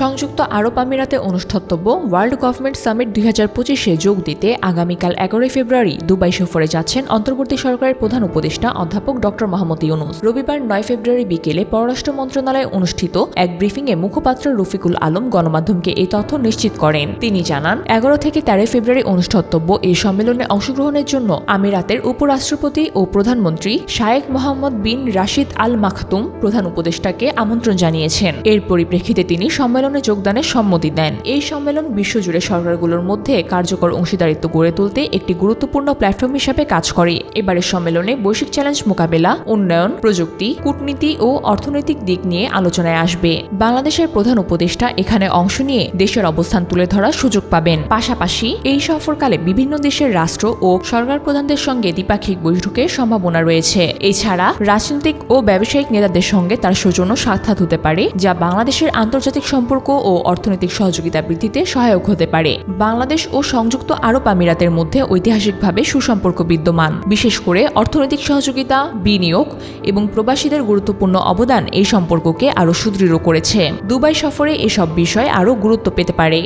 সংযুক্ত আরব আমিরাতে অনুষ্ঠতব্য world government summit দুই হাজার পঁচিশে যোগ দিতে আগামীকাল এগারোই ফেব্রুয়ারি দুবাই সফরে যাচ্ছেন অন্তর্বর্তী সরকারের প্রধান উপদেষ্টা অধ্যাপক ডক্টর মাহমুদ ইউনুস। রবিবার নয় ফেব্রুয়ারি বিকেলে পররাষ্ট্র মন্ত্রণালয়ে অনুষ্ঠিত এক ব্রিফিংয়ে মুখপাত্র রফিকুল আলম গণমাধ্যমকে এই তথ্য নিশ্চিত করেন। তিনি জানান, এগারো থেকে তেরোই ফেব্রুয়ারি অনুষ্ঠতব্য এই সম্মেলনে অংশগ্রহণের জন্য আমিরাতের উপরাষ্ট্রপতি ও প্রধানমন্ত্রী শায়েক মোহাম্মদ বিন রাশিদ আল মাখতুম প্রধান উপদেষ্টাকে আমন্ত্রণ জানিয়েছেন। এর পরিপ্রেক্ষিতে তিনি সম্মেলনে যোগদানের সম্মতি দেন। এই সম্মেলন বিশ্বজুড়ে সরকারগুলোর মধ্যে কার্যকর অংশীদারিত্ব গড়ে তুলতে একটি গুরুত্বপূর্ণ প্ল্যাটফর্ম হিসাবে কাজ করে। এবারের সম্মেলনে বৈশ্বিক চ্যালেঞ্জ মোকাবেলা, উন্নয়ন, প্রযুক্তি, কূটনীতি ও অর্থনৈতিক দিক নিয়ে আলোচনায় আসবে। বাংলাদেশের প্রধান উপদেষ্টা এখানে অংশ নিয়ে দেশের অবস্থান তুলে ধরার সুযোগ পাবেন। পাশাপাশি এই সফরকালে বিভিন্ন দেশের রাষ্ট্র ও সরকার প্রধানদের সঙ্গে দ্বিপাক্ষিক বৈঠকের সম্ভাবনা রয়েছে। এছাড়া রাজনৈতিক ও ব্যবসায়িক নেতাদের সঙ্গে তার সৌজন্য সাক্ষাৎ হতে পারে, যা বাংলাদেশের আন্তর্জাতিক সম্পর্ক ও অর্থনৈতিক সহযোগিতা বৃদ্ধিতে সহায়ক হতে পারে। বাংলাদেশ ও সংযুক্ত আরব আমিরাতের মধ্যে ঐতিহাসিকভাবে সুসম্পর্ক বিদ্যমান। বিশেষ করে অর্থনৈতিক সহযোগিতা, বিনিয়োগ এবং প্রবাসীদের গুরুত্বপূর্ণ অবদান এই সম্পর্ককে আরও সুদৃঢ় করেছে। দুবাই সফরে এসব বিষয় আরও গুরুত্ব পেতে পারে।